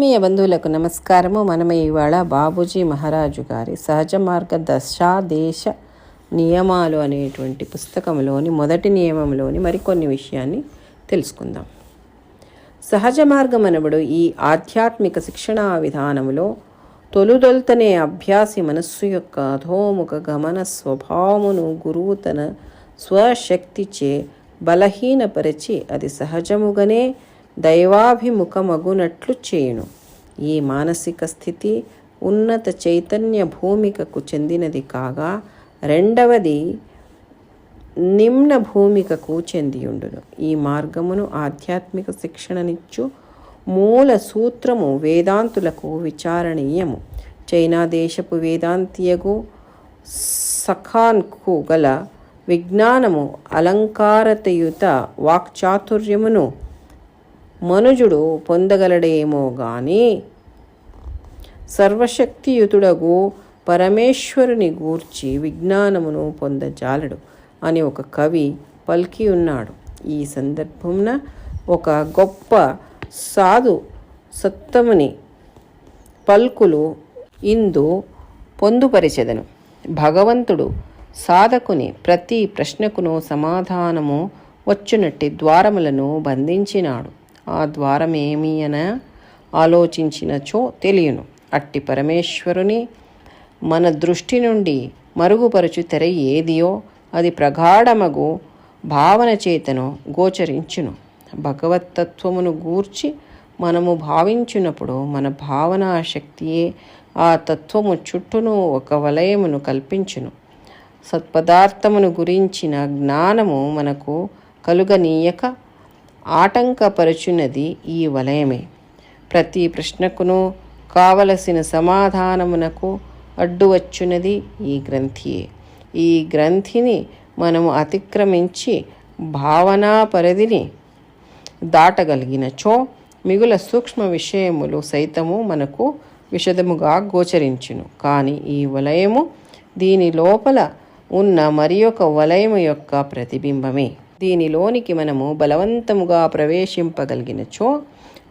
ఆత్మీయ బంధువులకు నమస్కారము. మనము ఇవాళ బాబూజీ మహారాజు గారి సహజ మార్గ దశాదేశ నియమాలు అనేటువంటి పుస్తకంలోని మొదటి నియమంలోని మరికొన్ని విషయాన్ని తెలుసుకుందాం. సహజ మార్గం అనబడు ఈ ఆధ్యాత్మిక శిక్షణా విధానములో తొలుదొల్తనే అభ్యాసి మనస్సు యొక్క అధోముఖ గమన స్వభావమును గురువు తన స్వశక్తిచే బలహీనపరిచి అది సహజముగానే దైవాభిముఖమగునట్లు చేయును. ఈ మానసిక స్థితి ఉన్నత చైతన్య భూమికకు చెందినది కాగా రెండవది నిమ్న భూమికకు చెందియుండును. ఈ మార్గమును ఆధ్యాత్మిక శిక్షణనిచ్చు మూల సూత్రము వేదాంతులకు విచారణీయము. చైనా దేశపు వేదాంతియగు సఖాన్కు గల విజ్ఞానము అలంకారతయుత వాక్చాతుర్యమును మనుజుడు పొందగలడేమో గాని సర్వశక్తియుతుడగు పరమేశ్వరుని గూర్చి విజ్ఞానమును పొందజాలడు అని ఒక కవి పలికి ఉన్నాడు. ఈ సందర్భమున ఒక గొప్ప సాధు సత్తముని పల్కులు ఇందు పొందుపరిచెదను. భగవంతుడు సాధకుని ప్రతి ప్రశ్నకును సమాధానము వచ్చునట్టి ద్వారములను బంధించినాడు. ఆ ద్వారం ఏమీ అన ఆలోచించినచో తెలియను. అట్టి పరమేశ్వరుని మన దృష్టి నుండి మరుగుపరుచు తెర ఏదియో అది ప్రగాఢమగు భావన చేతను గోచరించును. భగవత్తత్వమును గూర్చి మనము భావించినప్పుడు మన భావనా శక్తియే ఆ తత్వము చుట్టూను ఒక వలయమును కల్పించును. సత్పదార్థమును గురించిన జ్ఞానము మనకు కలుగనీయక ఆటంకపరచున్నది ఈ వలయమే. ప్రతి ప్రశ్నకును కావలసిన సమాధానమునకు అడ్డువచ్చునది ఈ గ్రంథియే. ఈ గ్రంథిని మనము అతిక్రమించి భావనా పరిధిని దాటగలిగినచో మిగుల సూక్ష్మ విషయములు సైతము మనకు విషదముగా గోచరించును. కానీ ఈ వలయము దీని లోపల ఉన్న మరి ఒక వలయము యొక్క ప్రతిబింబమే. దీనిలోనికి మనము బలవంతముగా ప్రవేశింపగలిగినచో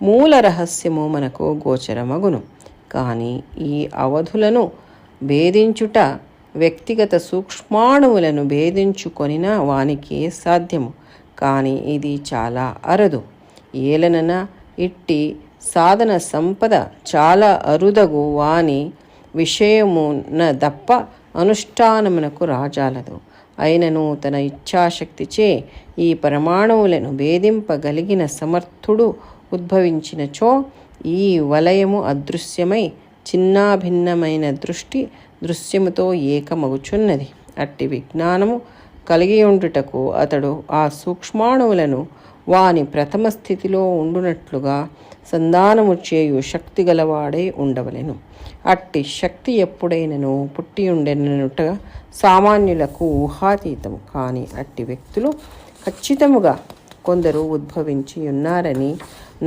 మూల రహస్యము మనకు గోచరమగును. కానీ ఈ అవధులను భేదించుట వ్యక్తిగత సూక్ష్మాణువులను భేదించుకొనిన వానికి సాధ్యము. కానీ ఇది చాలా అరదు. ఏలనన ఇట్టి సాధన సంపద చాలా అరుదగు వాని విషయమున దప్ప అనుష్ఠానమునకు రాజాలదు. అయినను తన ఇచ్ఛాశక్తిచే ఈ పరమాణువులను భేదింపగలిగిన సమర్థుడు ఉద్భవించినచో ఈ వలయము అదృశ్యమై చిన్నాభిన్నమైన దృష్టి దృశ్యముతో ఏకమగుచున్నది. అట్టి విజ్ఞానము కలిగి ఉండుటకు అతడు ఆ సూక్ష్మాణువులను వాని ప్రథమ స్థితిలో ఉండునట్లుగా సంధానము చేయు శక్తి గలవాడై ఉండవలెను. అట్టి శక్తి ఎప్పుడైనను పుట్టి ఉండెనట సామాన్యులకు ఊహాతీతము. కానీ అట్టి వ్యక్తులు ఖచ్చితముగా కొందరు ఉద్భవించి ఉన్నారని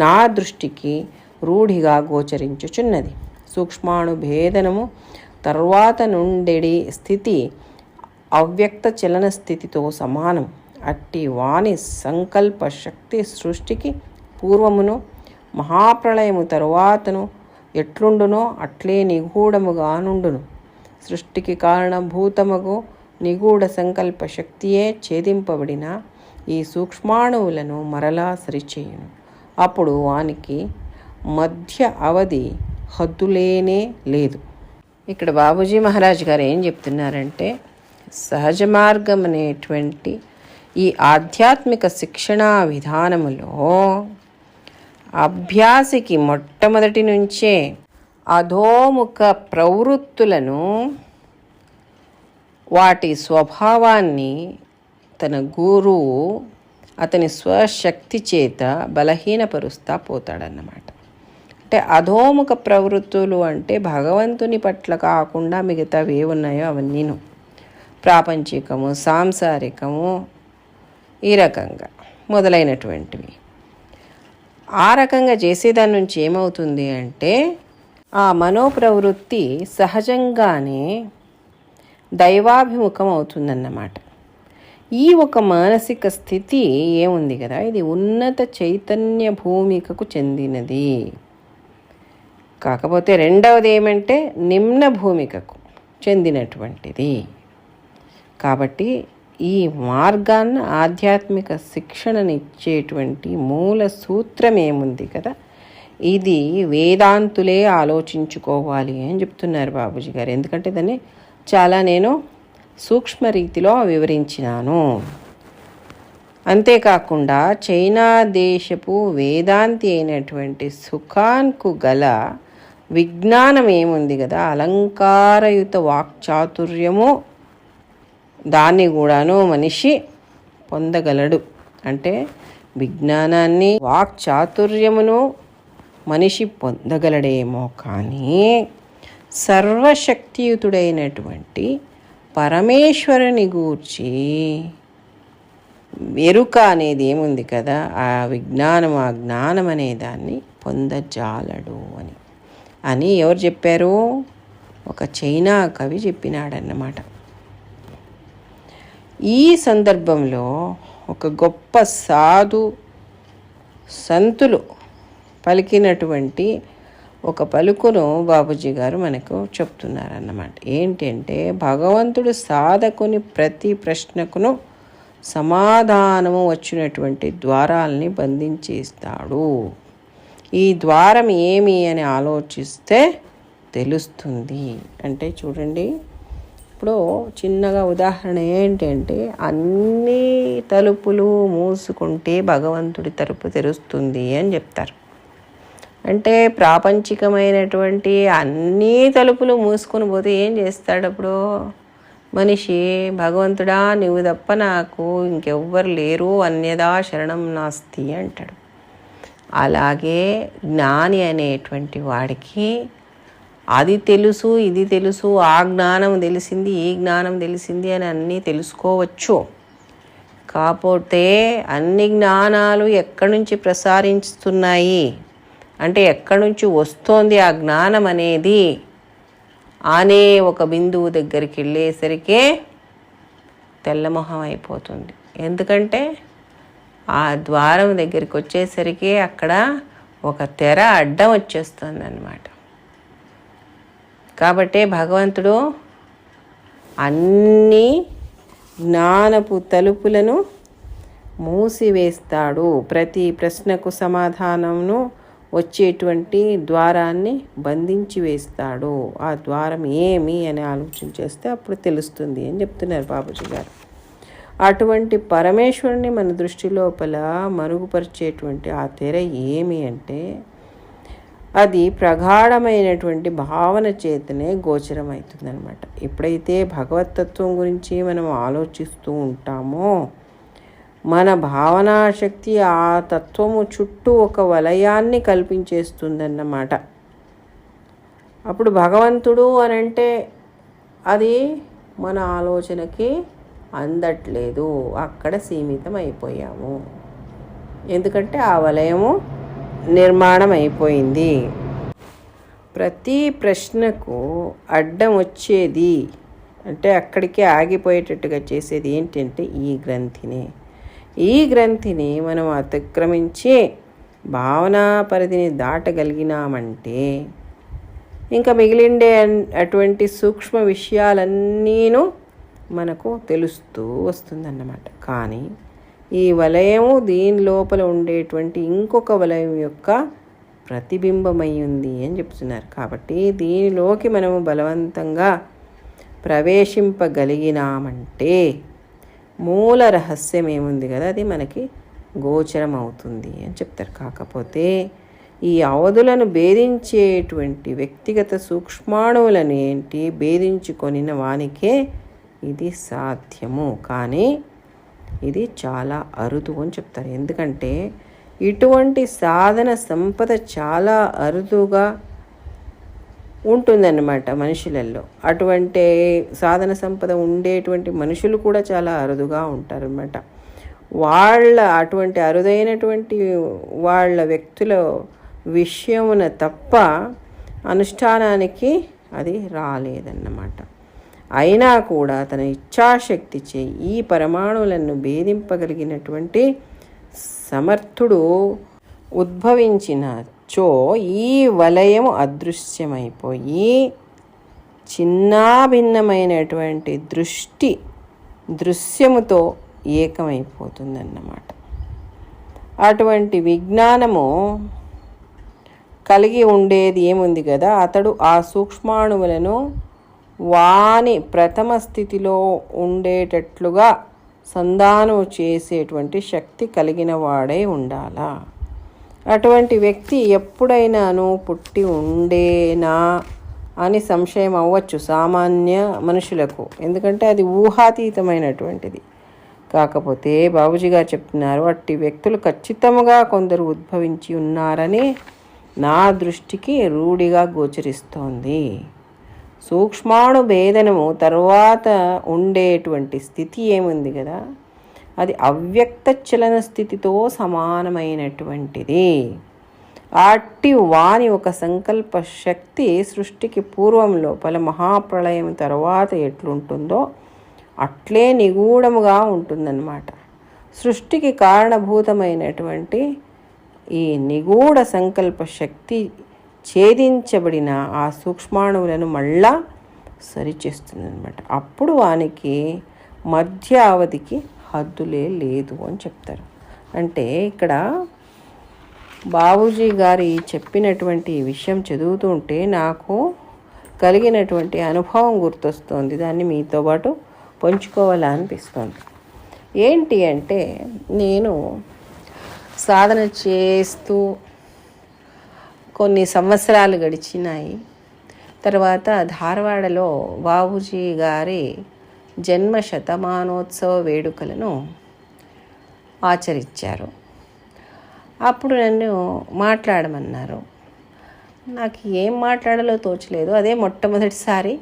నా దృష్టికి రూఢిగా గోచరించుచున్నది. సూక్ష్మాణు భేదనము తర్వాత నుండెడి స్థితి అవ్యక్త చలన స్థితితో సమానం అట్టి వాణి సంకల్ప శక్తి సృష్టికి పూర్వమును మహాప్రళయము తరువాతను ఎట్లుండునో అట్లే నిగూఢముగా నుండును. సృష్టికి కారణభూతముగు నిగూఢ సంకల్ప శక్తియే ఛేదింపబడిన ఈ సూక్ష్మాణువులను మరలా సరిచేయును. అప్పుడు వానికి మధ్య అవధి హద్దులేనే లేదు. ఇక్కడ బాబూజీ మహారాజ్ గారు ఏం చెప్తున్నారంటే సహజ మార్గం అనేటువంటి ఈ ఆధ్యాత్మిక శిక్షణా విధానములో అభ్యాసికి మొట్టమొదటి నుంచే అధోముఖ ప్రవృత్తులను వాటి స్వభావాన్ని తన గురువు అతని స్వశక్తి చేత బలహీనపరుస్తా పోతాడన్నమాట. అంటే అధోముఖ ప్రవృత్తులు అంటే భగవంతుని పట్ల కాకుండా మిగతావి ఏమున్నాయో ఉన్నాయో అవన్నీను. ప్రాపంచికము సాంసారికము ఈ రకంగా మొదలైనటువంటివి. ఆ రకంగా చేసేదాని నుంచి ఏమవుతుంది అంటే ఆ మనోప్రవృత్తి సహజంగానే దైవాభిముఖం అవుతుందన్నమాట. ఈ ఒక మానసిక స్థితి ఏముంది కదా? ఇది ఉన్నత చైతన్య భూమికకు చెందినది. కాకపోతే రెండవది ఏమంటే నిమ్న భూమికకు చెందినటువంటిది. కాబట్టి ఈ మార్గాన్ని ఆధ్యాత్మిక శిక్షణనిచ్చేటువంటి మూల సూత్రం ఏముంది కదా? ఇది వేదాంతులే ఆలోచించుకోవాలి అని చెప్తున్నారు బాబుజీ గారు. ఎందుకంటే దాన్ని చాలా నేను సూక్ష్మ రీతిలో వివరించినాను. అంతేకాకుండా చైనా దేశపు వేదాంతి అయినటువంటి సుఖాన్కు గల విజ్ఞానం ఏముంది కదా? అలంకారయుత వాక్చాతుర్యము దాన్ని కూడాను మనిషి పొందగలడు. అంటే విజ్ఞానాన్ని వాక్ చాతుర్యమును మనిషి పొందగలడేమో కానీ సర్వశక్తియుతుడైనటువంటి పరమేశ్వరుని గూర్చి ఎరుక అనేది ఏముంది కదా? ఆ విజ్ఞానం ఆ జ్ఞానం అనే దాన్ని పొందజాలడు అని. అని ఎవరు చెప్పారు? ఒక చైనా కవి చెప్పినాడన్నమాట. ఈ సందర్భంలో ఒక గొప్ప సాధు సంతులు పలికినటువంటి ఒక పలుకును బాబుజీ గారు మనకు చెప్తున్నారన్నమాట. ఏంటంటే భగవంతుడు సాధకుని ప్రతి ప్రశ్నకును సమాధానము వచ్చినటువంటి ద్వారాల్ని బంధించేస్తాడు. ఈ ద్వారం ఏమి అని ఆలోచిస్తే తెలుస్తుంది. అంటే చూడండి ఇప్పుడు చిన్నగా ఉదాహరణ ఏంటంటే అన్ని తలుపులు మూసుకుంటే భగవంతుడి తలుపు తెరుస్తుంది అని చెప్తారు. అంటే ప్రాపంచికమైనటువంటి అన్ని తలుపులు మూసుకొని పోతే ఏం చేస్తాడు అప్పుడు? మనిషి భగవంతుడా నువ్వు తప్ప నాకు ఇంకెవ్వరు లేరు అన్యదా శరణం నాస్తి అంటాడు. అలాగే జ్ఞాని అనేటువంటి వాడికి అది తెలుసు ఇది తెలుసు ఆ జ్ఞానం తెలిసింది ఈ జ్ఞానం తెలిసింది అని అన్నీ తెలుసుకోవచ్చు. కాకపోతే అన్ని జ్ఞానాలు ఎక్కడి నుంచి ప్రసారిస్తున్నాయి అంటే ఎక్కడి నుంచి వస్తోంది ఆ జ్ఞానం అనేది? అనే ఒక బిందువు దగ్గరికి వెళ్ళేసరికే తెల్లమొహం అయిపోతుంది. ఎందుకంటే ఆ ద్వారం దగ్గరికి వచ్చేసరికి అక్కడ ఒక తెర అడ్డం వచ్చేస్తుంది అన్నమాట కాబట్టే భగవంతుడు అన్ని జ్ఞానపు తలుపులను మూసివేస్తాడు. ప్రతి ప్రశ్నకు సమాధానంను వచ్చేటువంటి ద్వారాన్ని బంధించి వేస్తాడు. ఆ ద్వారం ఏమి అని ఆలోచన చేస్తే అప్పుడు తెలుస్తుంది అని చెప్తున్నారు బాబుజీ గారు. అటువంటి పరమేశ్వరుని మన దృష్టి లోపల మరుగుపరిచేటువంటి ఆ తెర ఏమి అంటే అది ప్రగాఢమైనటువంటి భావన చేతనే గోచరమవుతుందనమాట ఎప్పుడైతే భగవతత్వం గురించి మనం ఆలోచిస్తూ ఉంటామో మన భావనాశక్తి ఆ తత్వము చుట్టూ ఒక వలయాన్ని కల్పించేస్తుందన్నమాట. అప్పుడు భగవంతుడు అని అంటే అది మన ఆలోచనకి అందట్లేదు. అక్కడ సీమితం అయిపోయాము ఎందుకంటే ఆ వలయము నిర్మాణం అయిపోయింది ప్రతి ప్రశ్నకు అడ్డం వచ్చేది అంటే అక్కడికే ఆగిపోయేటట్టుగా చేసేది ఏంటంటే ఈ గ్రంథిని. ఈ గ్రంథిని మనం అతిక్రమించి భావనా పరిధిని దాటగలిగినామంటే ఇంకా మిగిలిండే అటువంటి సూక్ష్మ విషయాలన్నీను మనకు తెలుస్తూ వస్తుందన్నమాట. కానీ ఈ వలయము దీని లోపల ఉండేటువంటి ఇంకొక వలయం యొక్క ప్రతిబింబమై ఉంది అని చెప్తున్నారు. కాబట్టి దీనిలోకి మనము బలవంతంగా ప్రవేశింపగలిగినామంటే మూల రహస్యం ఏముంది కదా? అది మనకి గోచరం అవుతుంది అని చెప్తారు. కాకపోతే ఈ అవధులను భేదించేటువంటి వ్యక్తిగత సూక్ష్మాణువులను ఏంటి? భేదించుకొనిన వానికే ఇది సాధ్యము. కానీ ఇది చాలా అరుదు అని చెప్తారు. ఎందుకంటే ఇటువంటి సాధన సంపద చాలా అరుదుగా ఉంటుందన్నమాట మనుషులలో. అటువంటి సాధన సంపద ఉండేటువంటి మనుషులు కూడా చాలా అరుదుగా ఉంటారనమాట వాళ్ళ అటువంటి అరుదైనటువంటి వాళ్ళ వ్యక్తుల విషయమున తప్ప అనుష్ఠానానికి అది రాలేదన్నమాట. అయినా కూడా తన ఇచ్ఛాశక్తిచే ఈ పరమాణువులను భేదింపగలిగినటువంటి సమర్థుడు ఉద్భవించిన చో ఈ వలయము అదృశ్యమైపోయి చిన్నాభిన్నమైనటువంటి దృష్టి దృశ్యముతో ఏకమైపోతుందన్నమాట. అటువంటి విజ్ఞానము కలిగి ఉండేది ఏముంది కదా? అతడు ఆ సూక్ష్మాణువులను వాని ప్రథమ స్థితిలో ఉండేటట్లుగా సంధానం చేసేటువంటి శక్తి కలిగిన వాడే ఉండాలా? అటువంటి వ్యక్తి ఎప్పుడైనాను పుట్టి ఉండేనా అని సంశయం అవ్వచ్చు సామాన్య మనుషులకు. ఎందుకంటే అది ఊహాతీతమైనటువంటిది. కాకపోతే బాబుజీ గారు చెప్తున్నారు అట్టి వ్యక్తులు ఖచ్చితంగా కొందరు ఉద్భవించి ఉన్నారని నా దృష్టికి రూఢిగా గోచరిస్తోంది. సూక్ష్మాణు భేదనము తర్వాత ఉండేటువంటి స్థితి ఏముంది కదా? అది అవ్యక్త చలన స్థితితో సమానమైనటువంటిది. అట్టి వాని ఒక సంకల్ప శక్తి సృష్టికి పూర్వం లోపల మహాప్రళయం తర్వాత ఎట్లుంటుందో అట్లే నిగూఢముగా ఉంటుందన్నమాట. సృష్టికి కారణభూతమైనటువంటి ఈ నిగూఢ సంకల్ప శక్తి ఛేదించబడిన ఆ సూక్ష్మాణువులను మళ్ళా సరిచేస్తుందన్నమాట. అప్పుడు వానికి మధ్య అవధికి హద్దులే లేదు అని చెప్తారు. అంటే ఇక్కడ బాబూజీ గారి చెప్పినటువంటి విషయం చదువుతూ ఉంటే నాకు కలిగినటువంటి అనుభవం గుర్తొస్తుంది. దాన్ని మీతో పాటు పంచుకోవాలనిపిస్తుంది. ఏంటి అంటే నేను సాధన చేస్తూ కొన్ని సంవత్సరాలు గడిచినాయి. తర్వాత ధారవాడలో బాబుజీ గారి జన్మ శతమానోత్సవ వేడుకలను ఆచరించారు. అప్పుడు నన్ను మాట్లాడమన్నారు. నాకు ఏం మాట్లాడాలో తోచలేదు. అదే మొట్టమొదటిసారి.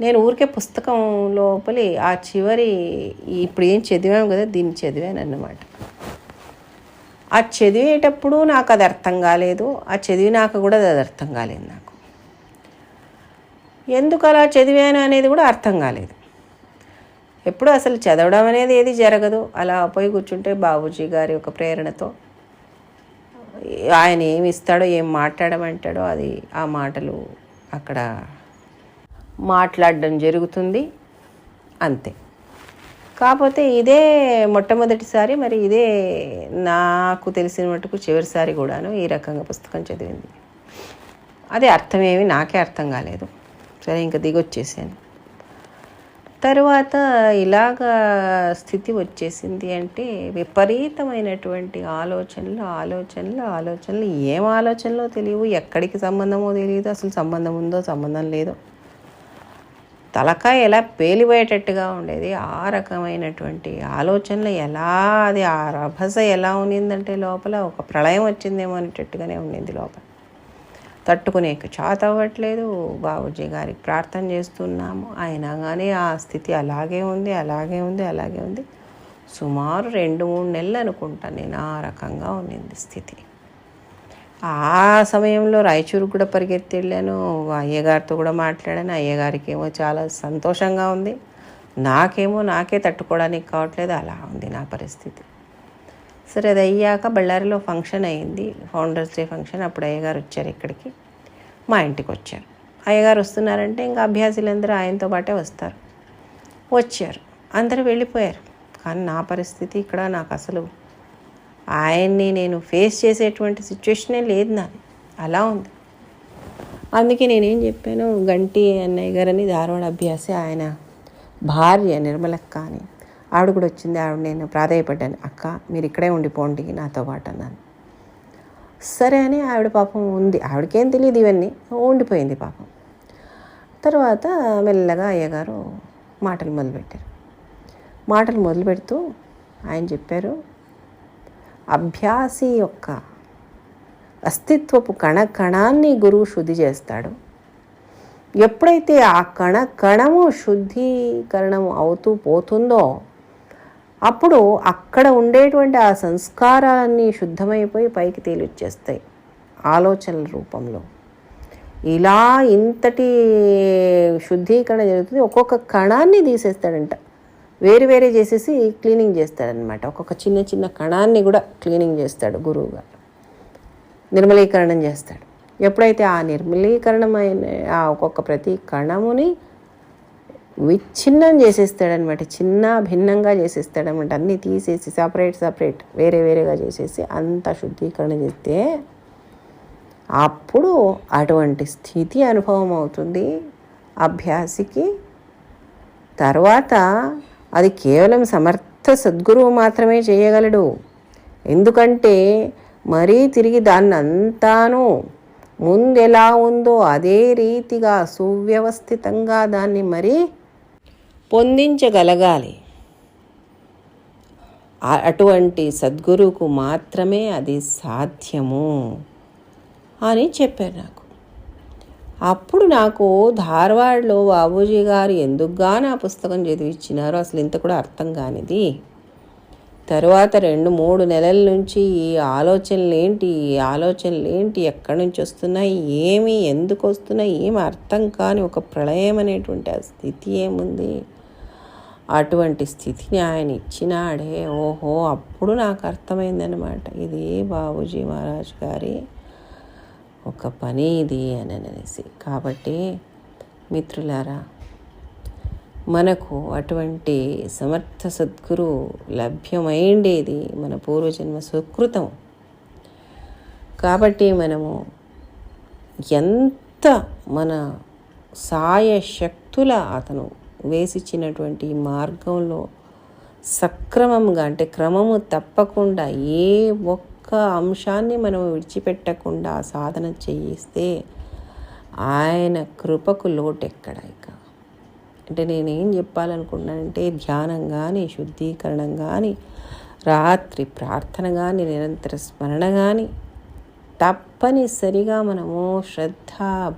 నేను ఊరికే పుస్తకం లోపలి ఆ చివరి ఇప్పుడు ఏం చదివాము కదా దీన్ని చదివాను అన్నమాట ఆ చదివేటప్పుడు నాకు అది అర్థం కాలేదు ఆ చదివినాక కూడా అది అర్థం కాలేదు నాకు. ఎందుకు అలా చదివాను అనేది కూడా అర్థం కాలేదు. ఎప్పుడు అసలు చదవడం అనేది ఏది జరగదు. అలా పోయి కూర్చుంటే బాబూజీ గారి ఒక ప్రేరణతో ఆయన ఏమి ఇస్తాడో ఏం మాట్లాడమంటాడో అది ఆ మాటలు అక్కడ మాట్లాడడం జరుగుతుంది. అంతే. కాకపోతే ఇదే మొట్టమొదటిసారి మరి ఇదే నాకు తెలిసిన మటుకు చివరిసారి కూడాను ఈ రకంగా పుస్తకం చదివింది. అదే అర్థమేమి నాకే అర్థం కాలేదు. సరే ఇంకా దిగొచ్చేసాను. తరువాత ఇలాగ స్థితి వచ్చేసింది అంటే విపరీతమైనటువంటి ఆలోచనలు ఆలోచనలు ఆలోచనలు. ఏం ఆలోచనలో తెలియవు? ఎక్కడికి సంబంధమో తెలియదు. అసలు సంబంధం ఉందో సంబంధం లేదో. తలకాయ ఎలా పేలిపోయేటట్టుగా ఉండేది ఆ రకమైనటువంటి ఆలోచనలు ఎలా అది ఆ రభస ఎలా ఉన్నిందంటే లోపల ఒక ప్రళయం వచ్చిందేమో అనేటట్టుగానే ఉండింది లోపల. తట్టుకునే చాత అవ్వట్లేదు. బాబుజీ గారికి ప్రార్థన చేస్తున్నాము. అయినా కానీ ఆ స్థితి అలాగే ఉంది అలాగే ఉంది అలాగే ఉంది. సుమారు రెండు మూడు నెలలు అనుకుంటాను నేను ఆ రకంగా ఉన్నింది స్థితి. ఆ సమయంలో రాయచూరుకు కూడా పరిగెత్తి వెళ్ళాను అయ్యగారితో కూడా మాట్లాడాను. అయ్యగారికి ఏమో చాలా సంతోషంగా ఉంది. నాకేమో నాకే తట్టుకోవడానికి కావట్లేదు. అలా ఉంది నా పరిస్థితి. సరే అది అయ్యాక బళ్ళారిలో ఫంక్షన్ అయింది. Founders day function. అప్పుడు అయ్యగారు వచ్చారు ఇక్కడికి. మా ఇంటికి వచ్చారు. అయ్యగారు వస్తున్నారంటే ఇంకా అభ్యాసులందరూ ఆయనతో పాటే వస్తారు. వచ్చారు. అందరూ వెళ్ళిపోయారు. కానీ నా పరిస్థితి ఇక్కడ నాకు అసలు ఆయన్ని నేను ఫేస్ చేసేటువంటి సిచ్యువేషనే లేదు నాది. అలా ఉంది. అందుకే నేనేం చెప్పాను గంటి అన్నయ్య గారని ధారవాడ అభ్యాసి ఆయన భార్య నిర్మలక్క అని. ఆవిడ కూడా వచ్చింది ఆవిడ నేను ప్రాధాయపడ్డాను. అక్క మీరు ఇక్కడే ఉండిపోండి నాతో పాటు అన్నాను. సరే అని ఆవిడ పాపం ఉంది. ఆవిడకేం తెలియదు ఇవన్నీ. ఉండిపోయింది పాపం. తర్వాత మెల్లగా అయ్యగారు మాటలు మొదలుపెట్టారు. మాటలు మొదలు పెడుతూ ఆయన చెప్పారు అభ్యాసి యొక్క అస్తిత్వపు కణ కణాన్ని గురువు శుద్ధి చేస్తాడు. ఎప్పుడైతే ఆ కణ కణము శుద్ధీకరణం అవుతూ పోతుందో అప్పుడు అక్కడ ఉండేటువంటి ఆ సంస్కారాలన్నీ శుద్ధమైపోయి పైకి తేలిచ్చేస్తాయి ఆలోచనల రూపంలో. ఇలా ఇంతటి శుద్ధీకరణ జరుగుతుంది ఒక్కొక్క కణాన్ని తీసేస్తాడంట. వేరు వేరే చేసేసి క్లీనింగ్ చేస్తాడనమాట ఒక్కొక్క చిన్న చిన్న కణాన్ని కూడా క్లీనింగ్ చేస్తాడు గురువు గారు నిర్మలీకరణం చేస్తాడు. ఎప్పుడైతే ఆ నిర్మలీకరణమైన ఆ ఒక్కొక్క ప్రతి కణముని విచ్ఛిన్నం చేసేస్తాడనమాట చిన్న భిన్నంగా చేసేస్తాడనమాట అన్నీ తీసేసి సపరేట్ సపరేట్ వేరే వేరేగా చేసేసి అంత శుద్ధీకరణ చేస్తే అప్పుడు అటువంటి స్థితి అనుభవం అవుతుంది అభ్యాసికి తర్వాత అది కేవలం సమర్థ సద్గురువు మాత్రమే చేయగలడు. ఎందుకంటే మరీ తిరిగి దాన్ని అంతాను ముందు ఎలా ఉందో అదే రీతిగా సువ్యవస్థితంగా దాన్ని మరీ పొందించగలగాలి. అటువంటి సద్గురువుకు మాత్రమే అది సాధ్యము అని చెప్పారు నాకు. అప్పుడు నాకు ధార్వాడ్లో బాబూజీ గారు ఎందుకుగా నా పుస్తకం చదివిచ్చినారో అసలు ఇంత కూడా అర్థం కానిది. తరువాత రెండు మూడు నెలల నుంచి ఈ ఆలోచనలు ఏంటి ఈ ఆలోచనలు ఏంటి ఎక్కడి నుంచి వస్తున్నాయి ఏమి ఎందుకు వస్తున్నాయి ఏమి అర్థం కాని ఒక ప్రళయం అనేటువంటి ఆ స్థితి ఏముంది? అటువంటి స్థితిని ఆయన ఇచ్చినాడే. ఓహో అప్పుడు నాకు అర్థమైందనమాట ఇది బాబూజీ మహారాజ్ గారి ఒక పని ఇది అని అనేసి. కాబట్టి మిత్రులారా మనకు అటువంటి సమర్థ సద్గురు లభ్యమైండేది మన పూర్వజన్మ సుకృతం. కాబట్టి మనము ఎంత మన సాయ శక్తుల అతను వేసిచ్చినటువంటి మార్గంలో సక్రమంగా అంటే క్రమము తప్పకుండా ఏ ఒక్క అంశాన్ని మనం విడిచిపెట్టకుండా సాధన చేయిస్తే ఆయన కృపకు లోటెక్కడ ఇక? అంటే నేనేం చెప్పాలనుకున్నానంటే ధ్యానం కానీ శుద్ధీకరణం కానీ రాత్రి ప్రార్థన కానీ నిరంతర స్మరణ కానీ తప్పనిసరిగా మనము శ్రద్ధ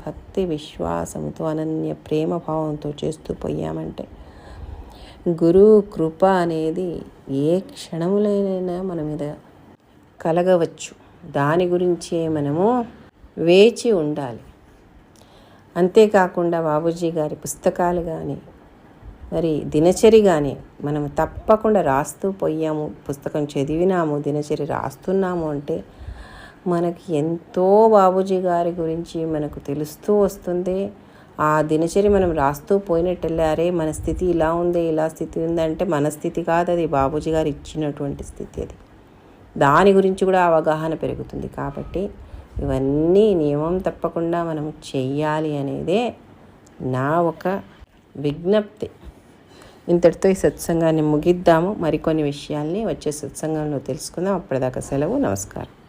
భక్తి విశ్వాసంతో అనన్య ప్రేమ భావంతో చేస్తూ పోయామంటే గురువు కృప అనేది ఏ క్షణములైనా మన మీద కలగవచ్చు. దాని గురించే మనము వేచి ఉండాలి. అంతేకాకుండా బాబూజీ గారి పుస్తకాలు కానీ మరి దినచరి కానీ మనం తప్పకుండా రాస్తూ పోయాము. పుస్తకం చదివినాము దినచరి రాస్తున్నాము అంటే మనకి ఎంతో బాబూజీ గారి గురించి మనకు తెలుస్తూ వస్తుంది. ఆ దినచరి మనం రాస్తూ పోయినట్టెళ్ళారే మన స్థితి ఇలా ఉంది ఇలా స్థితి ఉందంటే మన స్థితి కాదు అది బాబూజీ గారు ఇచ్చినటువంటి స్థితి అది. దాని గురించి కూడా అవగాహన పెరుగుతుంది కాబట్టి ఇవన్నీ నియమం తప్పకుండా మనం చెయ్యాలి అనేదే నా ఒక విజ్ఞప్తి. ఇంతటితో ఈ సత్సంగాన్ని ముగిద్దాము. మరికొన్ని విషయాల్ని వచ్చే సత్సంగంలో తెలుసుకుందాం. అప్పటిదాకా సెలవు నమస్కారం.